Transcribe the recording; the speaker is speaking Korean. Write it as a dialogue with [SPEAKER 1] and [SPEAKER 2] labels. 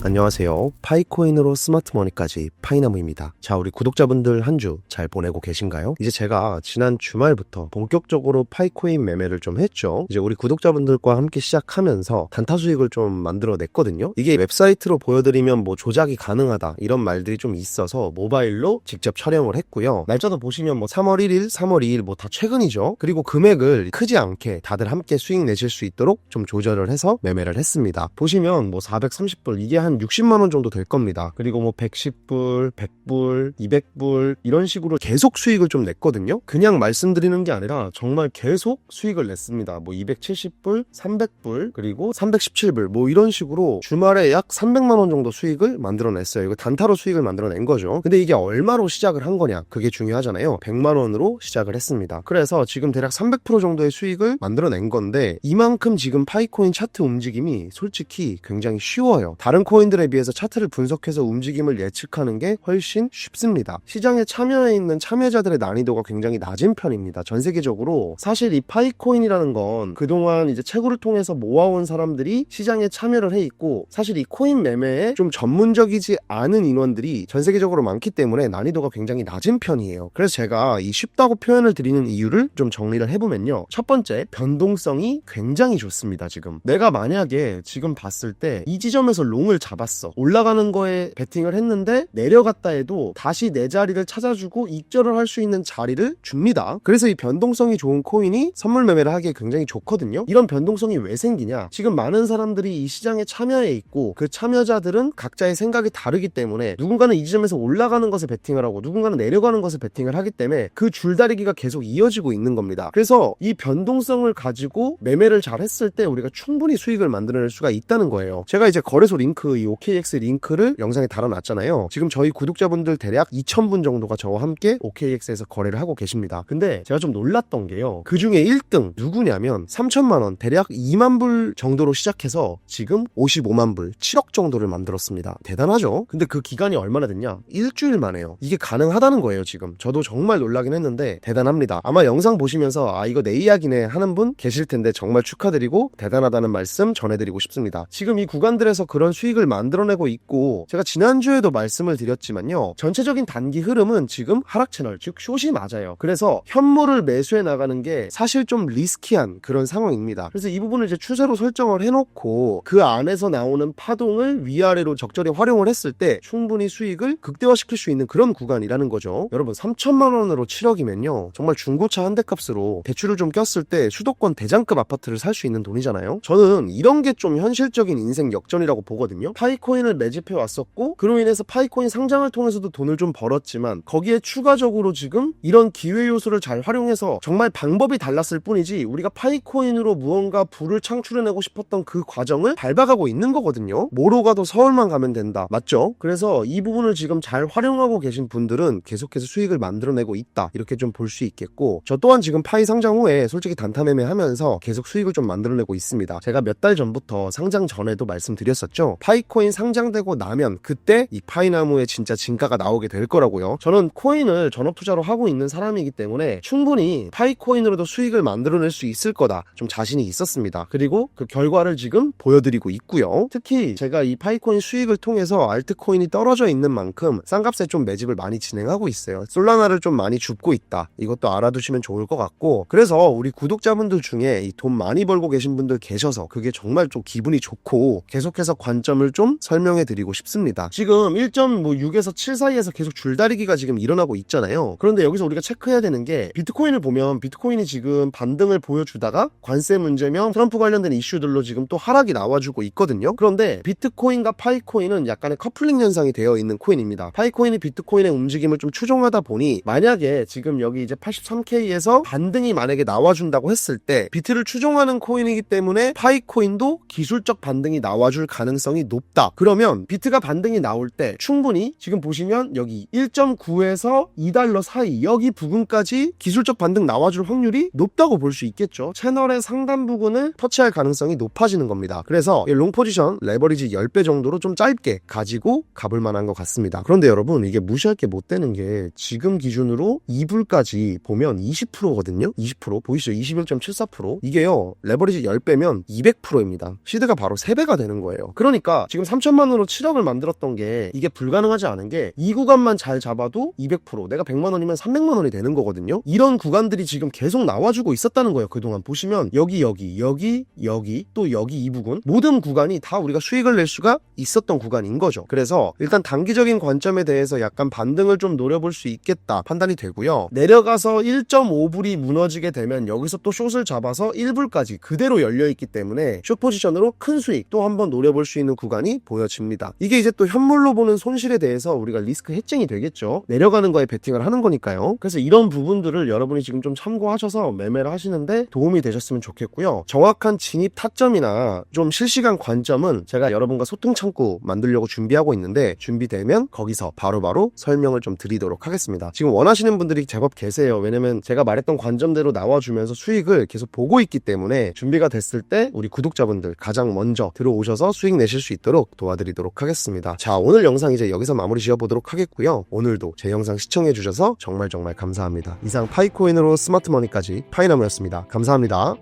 [SPEAKER 1] 안녕하세요. 파이코인으로 스마트 머니까지 파이나무입니다. 자, 우리 구독자분들 한 주 잘 보내고 계신가요? 이제 제가 지난 주말부터 본격적으로 파이코인 매매를 좀 했죠. 이제 우리 구독자분들과 함께 시작하면서 단타 수익을 좀 만들어 냈거든요. 이게 웹사이트로 보여드리면 뭐 조작이 가능하다 이런 말들이 좀 있어서 모바일로 직접 촬영을 했고요. 날짜도 보시면 뭐 3월 1일, 3월 2일 뭐 다 최근이죠. 그리고 금액을 크지 않게 다들 함께 수익 내실 수 있도록 좀 조절을 해서 매매를 했습니다. 보시면 뭐 430불 이게 한 60만 원 정도 될 겁니다. 그리고 뭐 110불, 100불, 200불 이런 식으로 계속 수익을 좀 냈거든요. 그냥 말씀드리는 게 아니라 정말 계속 수익을 냈습니다. 뭐 270불, 300불, 그리고 317불 뭐 이런 식으로 주말에 약 300만 원 정도 수익을 만들어냈어요. 이거 단타로 수익을 만들어낸 거죠. 근데 이게 얼마로 시작을 한 거냐? 그게 중요하잖아요. 100만 원으로 시작을 했습니다. 그래서 지금 대략 300% 정도의 수익을 만들어낸 건데 이만큼 지금 파이코인 차트 움직임이 솔직히 굉장히 쉬워요. 다른 코인 들에 비해서 차트를 분석해서 움직임을 예측하는 게 훨씬 쉽습니다. 시장에 참여해 있는 참여자들의 난이도가 굉장히 낮은 편입니다. 전 세계적으로 사실 이 파이코인이라는 건 그동안 이제 채굴을 통해서 모아온 사람들이 시장에 참여를 해 있고 사실 이 코인 매매에 좀 전문적이지 않은 인원들이 전 세계적으로 많기 때문에 난이도가 굉장히 낮은 편이에요. 그래서 제가 이 쉽다고 표현을 드리는 이유를 좀 정리를 해보면요. 첫 번째, 변동성이 굉장히 좋습니다, 지금. 내가 만약에 지금 봤을 때 이 지점에서 롱을 잡았어. 올라가는 거에 베팅을 했는데 내려갔다 해도 다시 내 자리를 찾아주고 익절을 할 수 있는 자리를 줍니다. 그래서 이 변동성이 좋은 코인이 선물 매매를 하기에 굉장히 좋거든요. 이런 변동성이 왜 생기냐? 지금 많은 사람들이 이 시장에 참여해 있고 그 참여자들은 각자의 생각이 다르기 때문에 누군가는 이 지점에서 올라가는 것에 베팅을 하고 누군가는 내려가는 것에 베팅을 하기 때문에 그 줄다리기가 계속 이어지고 있는 겁니다. 그래서 이 변동성을 가지고 매매를 잘 했을 때 우리가 충분히 수익을 만들어낼 수가 있다는 거예요. 제가 이제 거래소 링크, 이 OKX 링크를 영상에 달아놨잖아요. 지금 저희 구독자분들 대략 2,000분 정도가 저와 함께 OKX에서 거래를 하고 계십니다. 근데 제가 좀 놀랐던 게요. 그 중에 1등 누구냐면 3천만 원, 대략 2만 불 정도로 시작해서 지금 55만 불, 7억 정도를 만들었습니다. 대단하죠? 근데 그 기간이 얼마나 됐냐? 일주일 만에요. 이게 가능하다는 거예요, 지금. 저도 정말 놀라긴 했는데 대단합니다. 아마 영상 보시면서 아 이거 내 이야기네 하는 분 계실 텐데 정말 축하드리고 대단하다는 말씀 전해드리고 싶습니다. 지금 이 구간들에서 그런 수익을 만들어내고 있고 제가 지난주에도 말씀을 드렸지만요. 전체적인 단기 흐름은 지금 하락 채널, 즉 숏이 맞아요. 그래서 현물을 매수해 나가는 게 사실 좀 리스키한 그런 상황입니다. 그래서 이 부분을 이제 추세로 설정을 해놓고 그 안에서 나오는 파동을 위아래로 적절히 활용을 했을 때 충분히 수익을 극대화시킬 수 있는 그런 구간이라는 거죠. 여러분 3천만 원으로 7억이면요. 정말 중고차 한 대 값으로 대출을 좀 꼈을 때 수도권 대장급 아파트를 살 수 있는 돈이잖아요. 저는 이런 게 좀 현실적인 인생 역전이라고 보거든요. 파이코인을 매집해 왔었고 그로 인해서 파이코인 상장을 통해서도 돈을 좀 벌었지만 거기에 추가적으로 지금 이런 기회 요소를 잘 활용해서 정말 방법이 달랐을 뿐이지 우리가 파이코인으로 무언가 부를 창출해내고 싶었던 그 과정을 밟아가고 있는 거거든요. 뭐로 가도 서울만 가면 된다. 맞죠? 그래서 이 부분을 지금 잘 활용하고 계신 분들은 계속해서 수익을 만들어내고 있다. 이렇게 좀 볼 수 있겠고 저 또한 지금 파이 상장 후에 솔직히 단타 매매 하면서 계속 수익을 좀 만들어내고 있습니다. 제가 몇 달 전부터 상장 전에도 말씀드렸었죠. 파이 코인 상장되고 나면 그때 이 파이나무의 진짜 진가가 나오게 될 거라고요. 저는 코인을 전업 투자로 하고 있는 사람이기 때문에 충분히 파이코인으로도 수익을 만들어낼 수 있을 거다. 좀 자신이 있었습니다. 그리고 그 결과를 지금 보여드리고 있고요. 특히 제가 이 파이코인 수익을 통해서 알트코인이 떨어져 있는 만큼 쌍값에 좀 매집을 많이 진행하고 있어요. 솔라나를 좀 많이 줍고 있다. 이것도 알아두시면 좋을 것 같고 그래서 우리 구독자분들 중에 이돈 많이 벌고 계신 분들 계셔서 그게 정말 좀 기분이 좋고 계속해서 관점을 좀 설명해 드리고 싶습니다. 지금 1.6에서 7 사이에서 계속 줄다리기가 지금 일어나고 있잖아요. 그런데 여기서 우리가 체크해야 되는 게 비트코인을 보면 비트코인이 지금 반등을 보여주다가 관세 문제명 트럼프 관련된 이슈들로 지금 또 하락이 나와주고 있거든요. 그런데 비트코인과 파이코인은 약간의 커플링 현상이 되어 있는 코인입니다. 파이코인이 비트코인의 움직임을 좀 추종하다 보니 만약에 지금 여기 이제 83K에서 반등이 만약에 나와준다고 했을 때 비트를 추종하는 코인이기 때문에 파이코인도 기술적 반등이 나와줄 가능성이 높 다. 그러면 비트가 반등이 나올 때 충분히 지금 보시면 여기 1.9에서 2달러 사이 여기 부근까지 기술적 반등 나와줄 확률이 높다고 볼 수 있겠죠. 채널의 상단 부근을 터치할 가능성이 높아지는 겁니다. 그래서 이롱 포지션 레버리지 10배 정도로 좀 짧게 가지고 가볼 만한 것 같습니다. 그런데 여러분 이게 무시할 게 못 되는 게 지금 기준으로 2불까지 보면 20%거든요. 20% 보이시죠? 21.74% 이게요 레버리지 10배면 200%입니다. 시드가 바로 3배가 되는 거예요. 그러니까 지금 3천만 원으로 7억을 만들었던 게 이게 불가능하지 않은 게 이 구간만 잘 잡아도 200% 내가 100만 원이면 300만 원이 되는 거거든요. 이런 구간들이 지금 계속 나와주고 있었다는 거예요. 그동안 보시면 여기 여기 여기 여기 또 여기 이 부분 모든 구간이 다 우리가 수익을 낼 수가 있었던 구간인 거죠. 그래서 일단 단기적인 관점에 대해서 약간 반등을 좀 노려볼 수 있겠다 판단이 되고요. 내려가서 1.5불이 무너지게 되면 여기서 또 숏을 잡아서 1불까지 그대로 열려 있기 때문에 숏 포지션으로 큰 수익 또 한번 노려볼 수 있는 구간 이 보여집니다. 이게 이제 또 현물로 보는 손실에 대해서 우리가 리스크 해칭이 되겠죠. 내려가는 거에 베팅을 하는 거니까요. 그래서 이런 부분들을 여러분이 지금 좀 참고하셔서 매매를 하시는데 도움이 되셨으면 좋겠고요. 정확한 진입 타점이나 좀 실시간 관점은 제가 여러분과 소통 창구 만들려고 준비하고 있는데 준비되면 거기서 바로바로 설명을 좀 드리도록 하겠습니다. 지금 원하시는 분들이 제법 계세요. 왜냐면 제가 말했던 관점대로 나와주면서 수익을 계속 보고 있기 때문에 준비가 됐을 때 우리 구독자분들 가장 먼저 들어오셔서 수익 내실 수 있도록 도와드리도록 하겠습니다. 자, 오늘 영상 이제 여기서 마무리 지어보도록 하겠고요. 오늘도 제 영상 시청해주셔서 정말 정말 감사합니다. 이상 파이코인으로 스마트머니까지 파이나무였습니다. 감사합니다.